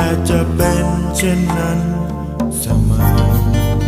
และจะเป็นเช่นนั้นเสมอ